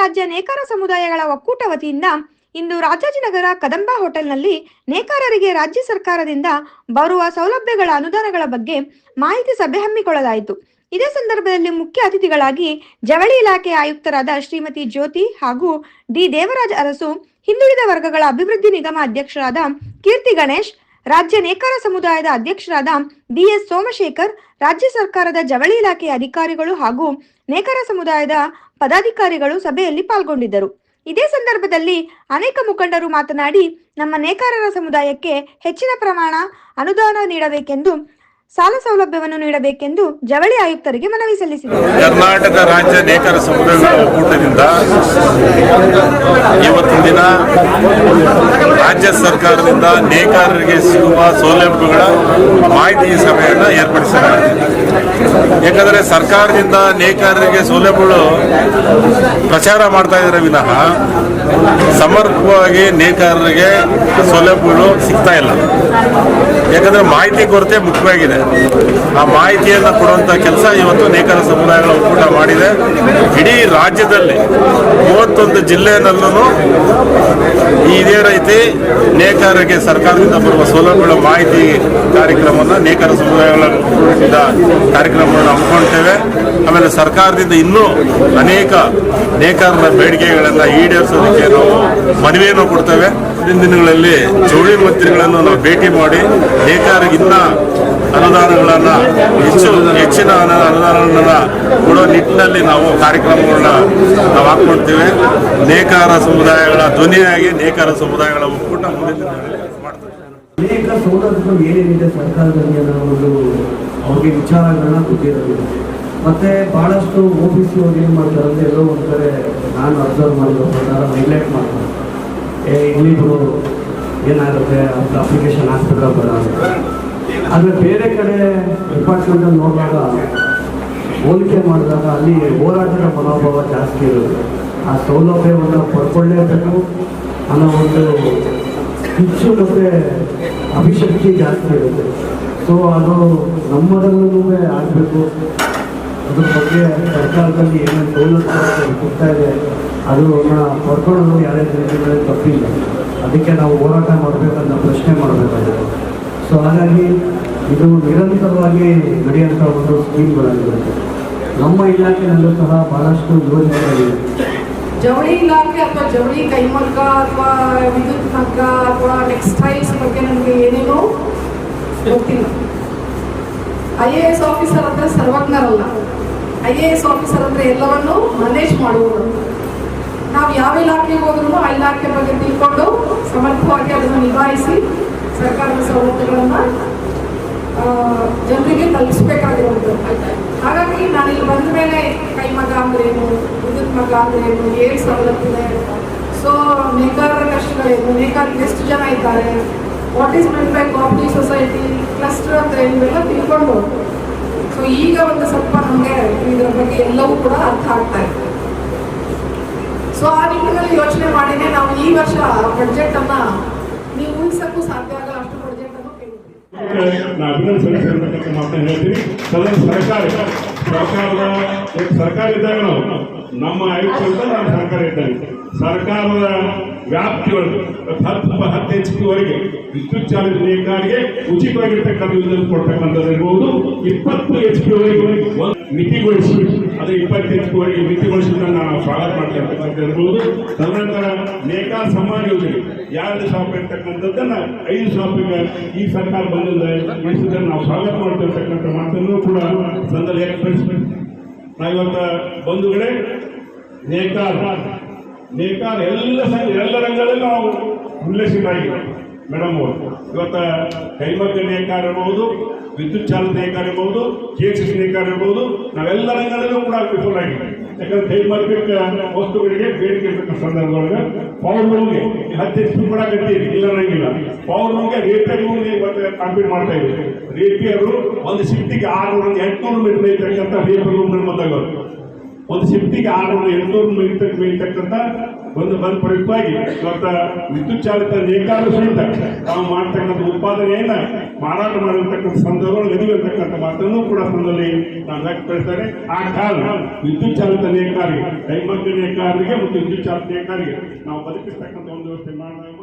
ರಾಜ್ಯ ನೇಕಾರ ಸಮುದಾಯಗಳ ಒಕ್ಕೂಟ ವತಿಯಿಂದ ಇಂದು ರಾಜಾಜಿನಗರ ಕದಂಬ ಹೋಟೆಲ್ನಲ್ಲಿ ನೇಕಾರರಿಗೆ ರಾಜ್ಯ ಸರ್ಕಾರದಿಂದ ಬರುವ ಸೌಲಭ್ಯಗಳ ಅನುದಾನಗಳ ಬಗ್ಗೆ ಮಾಹಿತಿ ಸಭೆ ಹಮ್ಮಿಕೊಳ್ಳಲಾಯಿತು. ಇದೇ ಸಂದರ್ಭದಲ್ಲಿ ಮುಖ್ಯ ಅತಿಥಿಗಳಾಗಿ ಜವಳಿ ಇಲಾಖೆ ಆಯುಕ್ತರಾದ ಶ್ರೀಮತಿ ಜ್ಯೋತಿ ಹಾಗೂ ಡಿ ದೇವರಾಜ್ ಅರಸು, ಹಿಂದುಳಿದ ವರ್ಗಗಳ ಅಭಿವೃದ್ಧಿ ನಿಗಮ ಅಧ್ಯಕ್ಷರಾದ ಕೀರ್ತಿ ಗಣೇಶ್, ರಾಜ್ಯ ನೇಕಾರ ಸಮುದಾಯದ ಅಧ್ಯಕ್ಷರಾದ ಬಿಎಸ್ ಸೋಮಶೇಖರ್, ರಾಜ್ಯ ಸರ್ಕಾರದ ಜವಳಿ ಇಲಾಖೆಯ ಅಧಿಕಾರಿಗಳು ಹಾಗೂ ನೇಕಾರ ಸಮುದಾಯದ ಪದಾಧಿಕಾರಿಗಳು ಸಭೆಯಲ್ಲಿ ಪಾಲ್ಗೊಂಡಿದ್ದರು. ಇದೇ ಸಂದರ್ಭದಲ್ಲಿ ಅನೇಕ ಮುಖಂಡರು ಮಾತನಾಡಿ, ನಮ್ಮ ನೇಕಾರರ ಸಮುದಾಯಕ್ಕೆ ಹೆಚ್ಚಿನ ಪ್ರಮಾಣ ಅನುದಾನ ನೀಡಬೇಕೆಂದು, ಸಾಲ ಸೌಲಭ್ಯವನ್ನು ನೀಡಬೇಕೆಂದು ಜವಳಿ ಆಯುಕ್ತರಿಗೆ ಮನವಿ ಸಲ್ಲಿಸಿದರು. ಕರ್ನಾಟಕ ರಾಜ್ಯ ನೇಕಾರ ಸಮುದಾಯಗಳ ಒಕ್ಕೂಟದಿಂದ ಇವತ್ತು ದಿನ ರಾಜ್ಯ ಸರ್ಕಾರದಿಂದ ನೇಕಾರರಿಗೆ ಸಿಗುವ ಸೌಲಭ್ಯಗಳ ಮಾಹಿತಿ ಸಭೆಯನ್ನು ಏರ್ಪಡಿಸಲಾಗಿದೆ. ಯಾಕಂದರೆ ಸರ್ಕಾರದಿಂದ ನೇಕಾರರಿಗೆ ಸೌಲಭ್ಯಗಳು ಪ್ರಚಾರ ಮಾಡ್ತಾ ಇದ್ದಾರೆ ವಿನಃ ಸಮರ್ಪಕವಾಗಿ ನೇಕಾರರಿಗೆ ಸೌಲಭ್ಯಗಳು ಸಿಗ್ತಾ ಇಲ್ಲ. ಯಾಕಂದ್ರೆ ಮಾಹಿತಿ ಕೊರತೆ ಮುಖ್ಯವಾಗಿದೆ. ಆ ಮಾಹಿತಿಯನ್ನು ಕೊಡುವಂಥ ಕೆಲಸ ಇವತ್ತು ನೇಕಾರ ಸಮುದಾಯಗಳ ಒಕ್ಕೂಟ ಮಾಡಿದೆ. ಇಡೀ ರಾಜ್ಯದಲ್ಲಿ ಮೂವತ್ತೊಂದು ಜಿಲ್ಲೆಯಲ್ಲೂ ಇದೇ ರೀತಿ ನೇಕಾರರಿಗೆ ಸರ್ಕಾರದಿಂದ ಬರುವ ಸೌಲಭ್ಯಗಳ ಮಾಹಿತಿ ಕಾರ್ಯಕ್ರಮವನ್ನು ನೇಕಾರ ಸಮುದಾಯಗಳಿಂದ ಕಾರ್ಯಕ್ರಮವನ್ನು ಹಮ್ಮಿಕೊಳ್ತೇವೆ ಆಮೇಲೆ ಸರ್ಕಾರದಿಂದ ಇನ್ನೂ ಅನೇಕ ನೇಕಾರರ ಬೇಡಿಕೆಗಳನ್ನು ಈಡೇರಿಸೋದಕ್ಕೆ ನಾವು ಮನವಿಯನ್ನು ಕೊಡ್ತೇವೆ. ಮುಂದಿನ ದಿನಗಳಲ್ಲಿ ಜೋಳಿ ಮಂತ್ರಿಗಳನ್ನು ನಾವು ಭೇಟಿ ಮಾಡಿ ನೇಕಾರಗಿನ್ನ ಅನುದಾನಗಳನ್ನು, ಹೆಚ್ಚು ಹೆಚ್ಚಿನ ಅನುದಾನಗಳನ್ನ ಕೊಡೋ ನಿಟ್ಟಿನಲ್ಲಿ ನಾವು ಕಾರ್ಯಕ್ರಮಗಳನ್ನ ನಾವು ಹಾಕ್ಕೊಳ್ತೇವೆ. ನೇಕಾರ ಸಮುದಾಯಗಳ ಧ್ವನಿಯಾಗಿ ನೇಕಾರ ಸಮುದಾಯಗಳ ಒಕ್ಕೂಟ ಅನೇಕ ಏನೇನಿದೆ ಸರ್ಕಾರದಲ್ಲಿ ಅನ್ನೋ ಒಂದು ಅವ್ರಿಗೆ ವಿಚಾರಗಳನ್ನ ಗೊತ್ತಿರೋದಿಲ್ಲ. ಮತ್ತೆ ಬಹಳಷ್ಟು ಓಬಿಸಿ ಅವ್ರು ಏನು ಮಾಡ್ತಾರೆ ಅಂದ್ರೆ ಎಲ್ಲೋ ಒಂದು ಕಡೆ ನಾನು ಅಬ್ಸರ್ವ್ ಮಾಡಿರೋ ಪ್ರಕಾರ ನೆಗ್ಲೆಕ್ಟ್ ಮಾಡ್ತಾರೆ. ಏ ಇಲ್ಲಿಬ್ರು ಏನಾಗುತ್ತೆ? ಅಂತ ಅಪ್ಲಿಕೇಶನ್ ಬೇಡ ಅಂತ ಆದರೆ ಬೇರೆ ಕಡೆ ಡಿಪಾರ್ಟ್ಮೆಂಟಲ್ಲಿ ನೋಡಿದಾಗ ಹೋಲಿಕೆ ಮಾಡಿದಾಗ ಅಲ್ಲಿ ಹೋರಾಟದ ಮನೋಭಾವ ಜಾಸ್ತಿ ಇರುತ್ತೆ. ಆ ಸೌಲಭ್ಯವನ್ನು ಪಡ್ಕೊಳ್ಳೇಬೇಕು ಅನ್ನೋ ಒಂದು ಹೆಚ್ಚು ಮತ್ತು ಅಭಿಶಕ್ತಿ ಜಾಸ್ತಿ ಇರುತ್ತೆ. ಸೊ ಅದು ನಮ್ಮದರಲ್ಲೂ ಆಗಬೇಕು. ಅದ್ರ ಬಗ್ಗೆ ಸರ್ಕಾರದಲ್ಲಿ ಏನೇನು ಸೌಲಭ್ಯ ಕೊಡ್ತಾ ಇದೆ, ಅದನ್ನ ಪಡ್ಕೊಳ್ಳೋದು ಯಾರೇ ರೀತಿಗಳಲ್ಲಿ ತಪ್ಪಿಲ್ಲ. ಅದಕ್ಕೆ ನಾವು ಹೋರಾಟ ಮಾಡಬೇಕಂತ ಪ್ರಶ್ನೆ ಮಾಡಬೇಕಾಗಿದೆ. ಸೊ ಹಾಗಾಗಿ ಇದು ನಿರಂತರವಾಗಿ ನಡೆಯುವಂಥ ಒಂದು ಸ್ಕೀಮ್ಗಳಾಗಿರುತ್ತೆ. ನಮ್ಮ ಇಲಾಖೆಯಲ್ಲೂ ಸಹ ಬಹಳಷ್ಟು ಯೋಜನೆಗಳಿವೆ. ಜವಳಿ ಇಲಾಖೆ ಅಥವಾ ಜವಳಿ ಕೈಮಗ್ಗ ಅಥವಾ ವಿದ್ಯುತ್ ಮಗ್ಗ ಅಥವಾ ಟೆಕ್ಸ್ಟೈಲ್ಸ್ ಬಗ್ಗೆ ನನಗೆ ಏನೇನೋ ಗೊತ್ತಿಲ್ಲ. ಐ ಎ ಎಸ್ ಆಫೀಸರ್ ಅಂದ್ರೆ ಸರ್ವಜ್ಞರಲ್ಲ. ಐ ಎ ಎಸ್ ಆಫೀಸರ್ ಅಂದ್ರೆ ಎಲ್ಲವನ್ನು ಮ್ಯಾನೇಜ್ ಮಾಡುವುದು ನಾವು ಯಾವ ಇಲಾಖೆಗೆ ಹೋದ್ರೂ ಆ ಇಲಾಖೆ ಬಗ್ಗೆ ತಿಳ್ಕೊಂಡು ಸಮರ್ಥವಾಗಿ ಅದನ್ನು ನಿಭಾಯಿಸಿ ಸರ್ಕಾರದ ಸವಲತ್ತುಗಳನ್ನು ಜನರಿಗೆ ತಲುಪಿಸ್ಬೇಕಾಗಿರುವಂಥದ್ದು. ಹಾಗಾಗಿ ನಾನು ಇಲ್ಲಿ ಬಂದ ಮೇಲೆ ಕೈ ಮಗ ಅಂದ್ರೇನು ವಿದ್ಯುತ್ ಮಗ ಅಂದ್ರೇನು ಏನು ಸವಲತ್ತಿದೆ ಸೊ ನೇಕಾರರ ಕಷ್ಟಗಳೇನು ಎಷ್ಟು ಜನ ಇದ್ದಾರೆ? What is meant by coffee society cluster ಅಂತ ಏನಿವೆಲ್ಲ ತಿಳ್ಕೊಂಡು ಸೊ ಈಗ ಒಂದು ಸ್ವಲ್ಪ ನಮಗೆ ಇದರ ಬಗ್ಗೆ ಎಲ್ಲವೂ ಕೂಡ ಅರ್ಥ ಆಗ್ತಾ ಇದೆ. ಸೊ ಆ ನಿಟ್ಟಿನಲ್ಲಿ ಯೋಚನೆ ಮಾಡಿನೇ ನಾವು ಈ ವರ್ಷ ಬಜೆಟ್ ಅನ್ನ ನೀವು ಊಹಿಸಕ್ಕೂ ಸಾಧ್ಯ ಆಗಲ್ಲ. ಕೇಳಿದ್ವಿ ನಾ ಅಭಿನಂದನೆ ಸಲ್ಲಿಸಿರ್ತಕ್ಕಂಥ ಮಾತನ್ನು ಹೇಳ್ತೀನಿ. ಸದನ ಸರ್ಕಾರ, ಸರ್ಕಾರದ ಸರ್ಕಾರ ಇದ್ದಾಗ ನಾವು ನಮ್ಮ ಆಯುಕ್ತ ನಮ್ಮ ಸರ್ಕಾರ ಇದ್ದಾಗ ಸರ್ಕಾರದ ವ್ಯಾಪ್ತಿಯೊಳಗೆ, ಹತ್ತು ಹತ್ತು ಎಚ್ ಪಿ ವರೆಗೆ ವಿದ್ಯುತ್ ಚಾಲಿತ ನೇಕಾರಿಗೆ ಉಚಿತವಾಗಿರ್ತಕ್ಕಂಥ ಯೋಜನೆ ಕೊಡ್ತಕ್ಕಂಥದ್ದು ಇರ್ಬೋದು ಇಪ್ಪತ್ತು ಎಚ್ ಪಿ ವರೆಗೆ ಒಂದು ಮಿತಿಗೊಳಿಸಿ, ಅದು ಇಪ್ಪತ್ತೈದು ಎಚ್ ಪಿ ವರೆಗೆ ಮಿತಿಗೊಳಿಸಿದ್ದನ್ನು ನಾವು ಸ್ವಾಗತ ಮಾಡ್ತಕ್ಕಂಥದ್ದು ತದನಂತರ ನೇಕಾರ ಸಮಾನ ಯೋಜನೆ, ಎರಡು ಶಾಪ್ ಇರ್ತಕ್ಕಂಥದ್ದನ್ನು ಐದು ಶಾಪಿಗೆ ಈ ಸರ್ಕಾರ ಬಂದಿಲ್ಲ ನಡೆಸಿದ್ದನ್ನು ನಾವು ಸ್ವಾಗತ ಮಾಡ್ತಿರ್ತಕ್ಕಂಥ ಮಾತನ್ನು ಕೂಡ ಸಂದರ್ಭ ವ್ಯಕ್ತಪಡಿಸ್ಬೇಕು. ನಾವು ಇವತ್ತು ಬಂಧುಗಳೇ ನೇಕಾರ ನೇಕಾರ ಎಲ್ಲ ಎಲ್ಲ ರಂಗದಲ್ಲೂ ನಾವು ಉಲ್ಲೇಖಿತರಾಗಿವೆ ಮೇಡಮ್ ಅವರು, ಇವತ್ತ ಕೈಮಗ್ಗ ನೇಕಾರ ವಿದ್ಯುತ್ ಚಾಲಿತ ನೇಕಾರ ಇರ್ಬೋದು ಕೆ ಸಿ ಸಿ ನೇಕಾರ ಇರ್ಬೋದು, ನಾವೆಲ್ಲ ರಂಗದಲ್ಲೂ ಕೂಡ ವಿಫಲಾಗಿವೆ ಯಾಕಂದ್ರೆ ಕೈಮಗ್ಗಕ್ಕೆ ವಸ್ತುಗಳಿಗೆ ಬೇಡಿಕೆ ಇರ್ತಕ್ಕಂಥ ಸಂದರ್ಭದೊಳಗೆ ಪವರ್ ಲೋನ್ಗೆ ಹತ್ತು ಕೂಡ ಕಟ್ಟಿರಿ ಇಲ್ಲ ನಂಗಿಲ್ಲ ಪವರ್ ಲೋನ್ಗೆ ರೇಪಿಯರ್ ಲೋನ್ಗೆ ಮತ್ತೆ ಕಾಂಪೀಟ್ ಮಾಡ್ತಾ ಇದ್ದೀವಿ. ರೇಪಿಯರು ಒಂದು ಸಿಟ್ಟಿಗೆ ಆರ್ನೂರ ಎಂಟುನೂರು ಮೀಟರ್ ಇರ್ತಕ್ಕಂಥ ರೇಪಿಯರ್ ಲೋನ್ ಮತ್ತಾಗೋದು ಒಂದು ಶಕ್ತಿಗೆ ಆರುನೂರ ಎಂಟುನೂರು ಮೀಟರ್ ಮೇಲ್ತಕ್ಕಂಥ ಒಂದು ಬಂದ್ ಪ್ರಯುಕ್ತವಾಗಿ ಇವತ್ತ ವಿದ್ಯುತ್ ಚಾಲಿತ ನೇಕಾರರು ಸಹಿತ ತಾವು ಮಾಡ್ತಕ್ಕಂಥ ಉತ್ಪಾದನೆಯನ್ನ ಮಾರಾಟ ಮಾಡಿರ್ತಕ್ಕಂಥ ಸಂದರ್ಭಗಳು ಇರತಕ್ಕಂಥ ಮಾತನ್ನು ಕೂಡ ಸಂದರ್ಭದಲ್ಲಿ ನಾನು ವ್ಯಕ್ತಪಡಿಸ್ತಾರೆ ಆ ಕಾರಣ ವಿದ್ಯುತ್ ಚಾಲಿತ ನೇಕಾರಿಗೆ ಕೈಮಗ್ಗ ನೇಕಾರರಿಗೆ ಮತ್ತು ವಿದ್ಯುತ್ ಚಾಲಿತ ನೇಕಾರಿಗೆ ನಾವು ಬದುಕಿಸ್ತಕ್ಕಂಥ ಒಂದು ವ್ಯವಸ್ಥೆ ಮಾಡಿದಾಗ